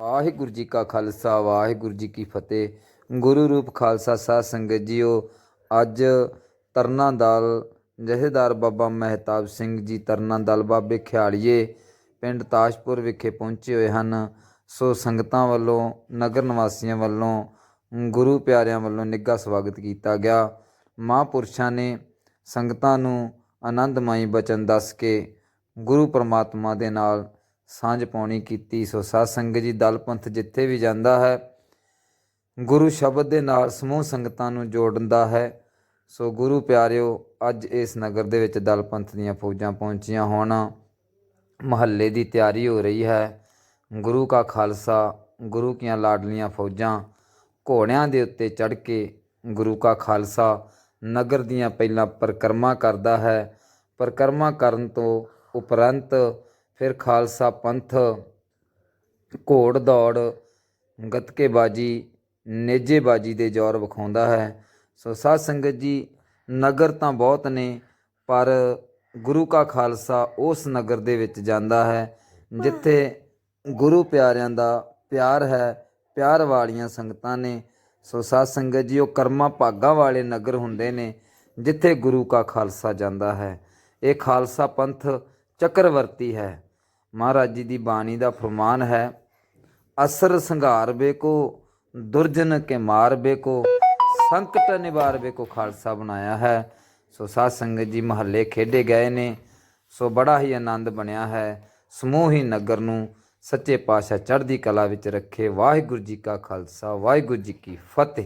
ਵਾਹਿਗੁਰੂ ਜੀ ਕਾ ਖਾਲਸਾ, ਵਾਹਿਗੁਰੂ ਜੀ ਕੀ ਫਤਿਹ। ਗੁਰੂ ਰੂਪ ਖਾਲਸਾ ਸਾਧ ਸੰਗਤ ਜੀਓ, ਅੱਜ ਤਰਨਾ ਦਲ ਜਥੇਦਾਰ ਬਾਬਾ ਮਹਿਤਾਬ ਸਿੰਘ ਜੀ ਤਰਨਾ ਦਲ ਬਾਬੇ ਖਿਆਲੀਏ ਪਿੰਡ ਤਾਸ਼ਪੁਰ ਵਿਖੇ ਪਹੁੰਚੇ ਹੋਏ ਹਨ। ਸੋ ਸੰਗਤਾਂ ਵੱਲੋਂ, ਨਗਰ ਨਿਵਾਸੀਆਂ ਵੱਲੋਂ, ਗੁਰੂ ਪਿਆਰਿਆਂ ਵੱਲੋਂ ਨਿੱਘਾ ਸਵਾਗਤ ਕੀਤਾ ਗਿਆ। ਮਹਾਂਪੁਰਸ਼ਾਂ ਨੇ ਸੰਗਤਾਂ ਨੂੰ ਆਨੰਦਮਈ ਬਚਨ ਦੱਸ ਕੇ ਗੁਰੂ ਪਰਮਾਤਮਾ ਦੇ ਨਾਲ ਸਾਂਝ ਪਾਉਣੀ ਕੀਤੀ। ਸੋ ਸਾਧ ਸੰਗਤ ਜੀ, ਦਲ ਪੰਥ ਜਿੱਥੇ ਵੀ ਜਾਂਦਾ ਹੈ, ਗੁਰੂ ਸ਼ਬਦ ਦੇ ਨਾਲ ਸਮੂਹ ਸੰਗਤਾਂ ਨੂੰ ਜੋੜਦਾ ਹੈ। ਸੋ ਗੁਰੂ ਪਿਆਰਿਓ, ਅੱਜ ਇਸ ਨਗਰ ਦੇ ਵਿੱਚ ਦਲ ਪੰਥ ਦੀਆਂ ਫੌਜਾਂ ਪਹੁੰਚੀਆਂ ਹੋਣ। ਮਹੱਲੇ ਦੀ ਤਿਆਰੀ ਹੋ ਰਹੀ ਹੈ। ਗੁਰੂ ਕਾ ਖਾਲਸਾ, ਗੁਰੂ ਕੀਆਂ ਲਾਡਲੀਆਂ ਫੌਜਾਂ ਘੋੜਿਆਂ ਦੇ ਉੱਤੇ ਚੜ੍ਹ ਕੇ ਗੁਰੂ ਕਾ ਖਾਲਸਾ ਨਗਰ ਦੀਆਂ ਪਹਿਲਾਂ ਪਰਿਕਰਮਾ ਕਰਦਾ ਹੈ। ਪਰਿਕਰਮਾ ਕਰਨ ਤੋਂ ਉਪਰੰਤ ਫਿਰ ਖਾਲਸਾ ਪੰਥ, ਘੋੜ ਦੌੜ, ਗੱਤਕੇਬਾਜੀ, ਨੇਜੇਬਾਜੀ ਦੇ ਜ਼ੋਰ ਵਿਖਾਉਂਦਾ ਹੈ। ਸੋ ਸਾਧ ਸੰਗਤ ਜੀ, ਨਗਰ ਤਾਂ ਬਹੁਤ ਨੇ, ਪਰ ਗੁਰੂ ਕਾ ਖਾਲਸਾ ਉਸ ਨਗਰ ਦੇ ਵਿੱਚ ਜਾਂਦਾ ਹੈ, ਜਿੱਥੇ ਗੁਰੂ ਪਿਆਰਿਆਂ ਦਾ ਪਿਆਰ ਹੈ, ਪਿਆਰ ਵਾਲੀਆਂ ਸੰਗਤਾਂ ਨੇ। ਸੋ ਸਾਧ ਸੰਗਤ ਜੀ, ਉਹ ਕਰਮਾਂ ਭਾਗਾਂ ਵਾਲੇ ਨਗਰ ਹੁੰਦੇ ਨੇ, ਜਿੱਥੇ ਗੁਰੂ ਕਾ ਖਾਲਸਾ ਜਾਂਦਾ ਹੈ। ਇਹ ਖਾਲਸਾ ਪੰਥ ਚੱਕਰਵਰਤੀ ਹੈ। ਮਹਾਰਾਜ ਜੀ ਦੀ ਬਾਣੀ ਦਾ ਫਰਮਾਨ ਹੈ, ਅਸਰ ਸੰਘਾਰ ਬੇਕੋ ਦੁਰਜਨ ਕੇ ਮਾਰ ਬੇਕੋ ਸੰਕਟ ਨਿਵਾਰ ਬੇਕੋ ਖਾਲਸਾ ਬਣਾਇਆ ਹੈ। ਸੋ ਸਾਧ ਸੰਗਤ ਜੀ ਮਹੱਲੇ ਖੇਡੇ ਗਏ ਨੇ, ਸੋ ਬੜਾ ਹੀ ਆਨੰਦ ਬਣਿਆ ਹੈ। ਸਮੂਹ ਹੀ ਨਗਰ ਨੂੰ ਸੱਚੇ ਪਾਤਸ਼ਾਹ ਚੜ੍ਹਦੀ ਕਲਾ ਵਿੱਚ ਰੱਖੇ। ਵਾਹਿਗੁਰੂ ਜੀ ਕਾ ਖਾਲਸਾ, ਵਾਹਿਗੁਰੂ ਜੀ ਕੀ ਫਤਿਹ।